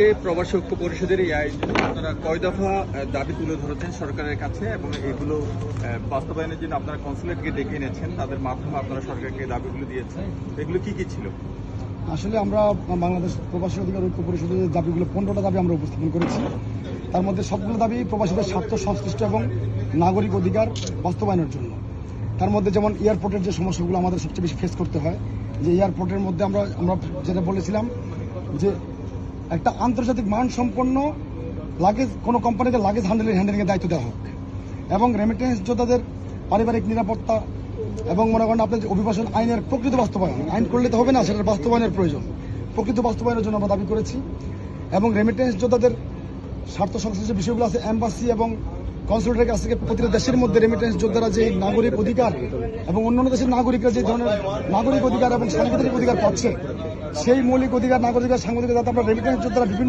আজকে প্রবাসী ঐক্য পরিষদের এই আয়োজনে আপনারা কয় দফা দাবি তুলে ধরেছেন সরকারের কাছে এবং এগুলো বাস্তবায়নের জন্য আপনারা কনসুলেটকে ডেকে এনেছেন, তাদের মাধ্যমে আপনারা সরকারকে দাবিগুলো দিয়েছেন। এগুলো কি কি ছিল? আসলে আমরা বাংলাদেশ প্রবাসী অধিকার ঐক্য পরিষদের দাবিগুলো পনেরোটা দাবি আমরা উপস্থাপন করেছি। তার মধ্যে সবগুলো দাবি প্রবাসীদের স্বার্থ, সংশ্লিষ্ট এবং নাগরিক অধিকার বাস্তবায়নের জন্য। তার মধ্যে যেমন এয়ারপোর্টের যে সমস্যাগুলো আমাদের সবচেয়ে বেশি ফেস করতে হয়, যে এয়ারপোর্টের মধ্যে আমরা আমরা যেটা বলেছিলাম যে একটা আন্তর্জাতিক মানসম্পন্ন লাগেজ কোনো কোম্পানিতে লাগেজ হ্যান্ডেলিং হ্যান্ডেলিংয়ের দায়িত্ব দেওয়া হোক। এবং রেমিটেন্স যোদ্ধাদের পারিবারিক নিরাপত্তা এবং মনে করেন আপনার অভিবাসন আইনের প্রকৃত বাস্তবায়ন, আইন করলে তো হবে না, সেটার বাস্তবায়নের প্রয়োজন। প্রকৃত বাস্তবায়নের জন্য আমরা দাবি করেছি। এবং রেমিটেন্স যোদ্ধাদের স্বার্থ সংশ্লিষ্ট বিষয়গুলো আছে এম্বাসি এবং কনসুলেটের কাছ থেকে প্রতিটা দেশের মধ্যে রেমিটেন্স যোদ্ধারা যে নাগরিক অধিকার এবং অন্যান্য দেশের নাগরিকরা যে ধরনের নাগরিক অধিকার এবং সাংবিধানিক অধিকার পাচ্ছে সেই মৌলিক অধিকার নাগরিক সাংবাদিকতা যাতে আমরা রেমিটেন্স যোদ্ধারা বিভিন্ন